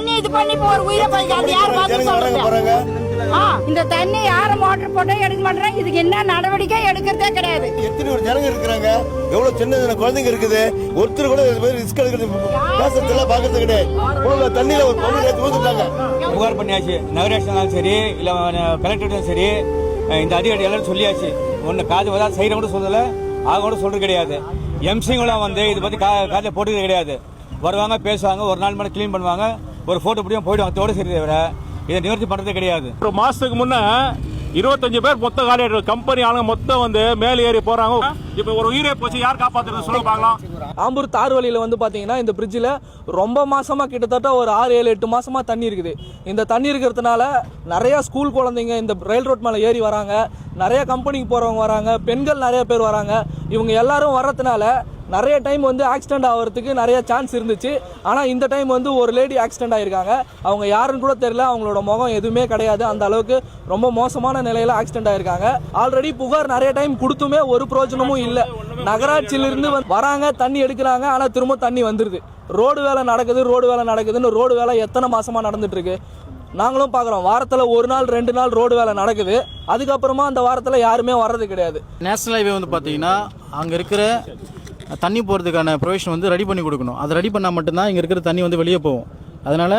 தண்ணி இது பண்ணி இப்போ ஒரு உயிரை போய் அது யார் பார்த்து ஆ, இந்த தண்ணி யாரும் மோட்டர் போட்டோ எடுக்க மாட்டேறாங்க? இதுக்கு என்ன நடவடிக்கை எடுக்கிறதே கிடையாது. எத்தனை ஒரு ஜனங்க இருக்கிறாங்க? எவ்வளவு சின்ன சின்ன குழந்தைங்க இருக்குது. ஒருத்தர் கூட ரிஸ்க் எடுக்கிறது பேசுறதுல பாக்குறது கிடையாது. தண்ணியில ஒரு பொண்ணு ஊத்துட்டாங்க புகார் பண்ணியாச்சு. நகராட்சினாலும் சரி இல்லை கலெக்டரும் சரி இந்த அதிகாரி எல்லாரும் சொல்லியாச்சு. ஒன்று காது வதா சைடை கூட சொல்லலை. ஆக கூட சொல்றது கிடையாது. எம்சிங்களும் வந்து இதை பற்றி கா காதில் போட்டுக்கிறது கிடையாது. வருவாங்க பேசுவாங்க ஒரு நாள் மேலே க்ளீன் பண்ணுவாங்க. ஒரு ஃபோட்டோ பிடிக்கும் போயிடுவாங்க அதோட சரி தவிர இதை நிவர்த்தி பண்ணுறதே கிடையாது. ஒரு மாசத்துக்கு முன்ன இருபத்தஞ்சு பேர் மொத்த காலி கம்பெனி ஆளுங்க மொத்தம் வந்து மேலே ஏறி போறாங்க. இப்ப ஒரு உயிரை போச்சு யார் காப்பாத்துறது? சொல்ல பார்க்கலாம். ஆம்பூர் தார் வழியில் வந்து பார்த்தீங்கன்னா இந்த பிரிட்ஜில் ரொம்ப மாசமா கிட்டத்தட்ட ஒரு ஆறு ஏழு எட்டு மாசமா தண்ணி இருக்குது. இந்த தண்ணி இருக்கிறதுனால நிறைய ஸ்கூல் குழந்தைங்க இந்த ரயில் ரோட் மேலே ஏறி வராங்க. நிறைய கம்பெனிக்கு போகிறவங்க வராங்க. பெண்கள் நிறைய பேர் வராங்க. இவங்க எல்லாரும் வர்றதுனால நிறைய டைம் வந்து ஆக்சிடென்ட் ஆகிறதுக்கு நிறைய சான்ஸ் இருந்துச்சு. ஆனால் இந்த டைம் வந்து ஒரு லேடி ஆக்சிடெண்ட் ஆகியிருக்காங்க அவங்க யாருன்னு கூட தெரியல. அவங்களோட முகம் எதுவுமே கிடையாது. அந்த அளவுக்கு ரொம்ப மோசமான நிலையில் ஆக்சிடெண்ட் ஆகிருக்காங்க ஆல்ரெடி புகார் நிறைய டைம் கொடுத்துமே ஒரு பிரயோஜனமும் இல்லை. நகராட்சியிலிருந்து வராங்க தண்ணி எடுக்கிறாங்க. ஆனால் திரும்ப தண்ணி வந்துடுது ரோடு வேலை நடக்குது ரோடு வேலை நடக்குதுன்னு ரோடு வேலை எத்தனை மாதமாக நடந்துட்டுருக்கு? நாங்களும் பார்க்குறோம் வாரத்தில் ஒரு நாள் ரெண்டு நாள் ரோடு வேலை நடக்குது. அதுக்கப்புறமா அந்த வாரத்தில் யாருமே வர்றது கிடையாது. நேஷனல் ஹைவே வந்து பார்த்தீங்கன்னா அங்கே இருக்கிற தண்ணி போகிறதுக்கான ப்ரொவிஷன் வந்து ரெடி பண்ணி கொடுக்கணும். அதை ரெடி பண்ணால் மட்டும்தான் இங்கே இருக்கிற தண்ணி வந்து வெளியே போகும். அதனால்